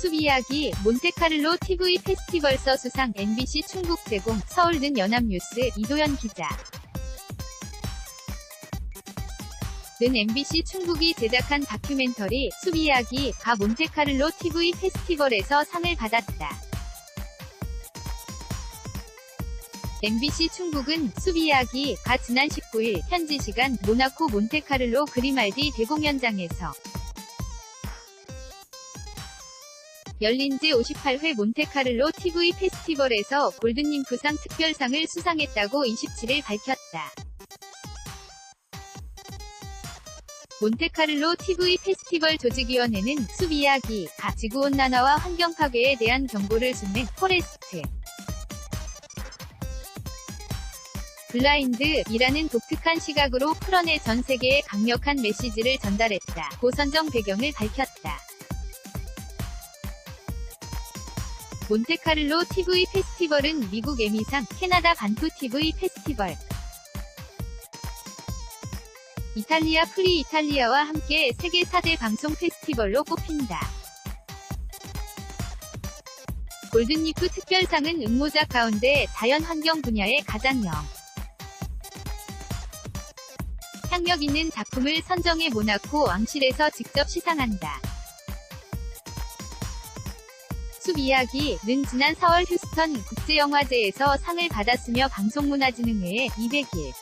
숲 이야기, 몬테카를로 TV 페스티벌서 수상 MBC 충북 제공, 서울는 연합뉴스 이도현 기자. 는 MBC 충북이 제작한 다큐멘터리 숲 이야기, 가 몬테카를로 TV 페스티벌에서 상을 받았다. MBC 충북은 숲 이야기가 지난 19일 현지 시간 모나코 몬테카를로 그리말디 대공연장에서 열린 지 58회 몬테카를로 TV 페스티벌에서 골든님프상 특별상을 수상했다고 27일 밝혔다. 몬테카를로 TV 페스티벌 조직위원회는 수비야기, 지구온난화와 환경 파괴에 대한 경고를 쏟는 포레스트. 블라인드이라는 독특한 시각으로 풀어내 전 세계에 강력한 메시지를 전달했다. 고선정 배경을 밝혔다. 몬테카를로 TV 페스티벌은 미국 에미상, 캐나다 반프 TV 페스티벌, 이탈리아 프리 이탈리아와 함께 세계 4대 방송 페스티벌로 꼽힌다. 골든리프 특별상은 응모작 가운데 자연환경 분야의 가장형. 향력 있는 작품을 선정해 모나코 왕실에서 직접 시상한다. 숲 이야기는 지난 4월 휴스턴 국제영화제에서 상을 받았으며 방송문화진흥회에 200일.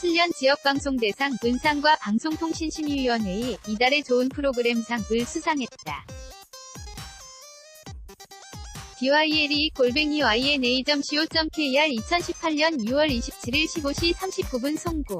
7년 지역방송대상 은상과 방송통신심의위원회의 이달의 좋은 프로그램상을 수상했다. DYLE 골뱅이 YNA.co.kr 2018년 6월 27일 15시 39분 송고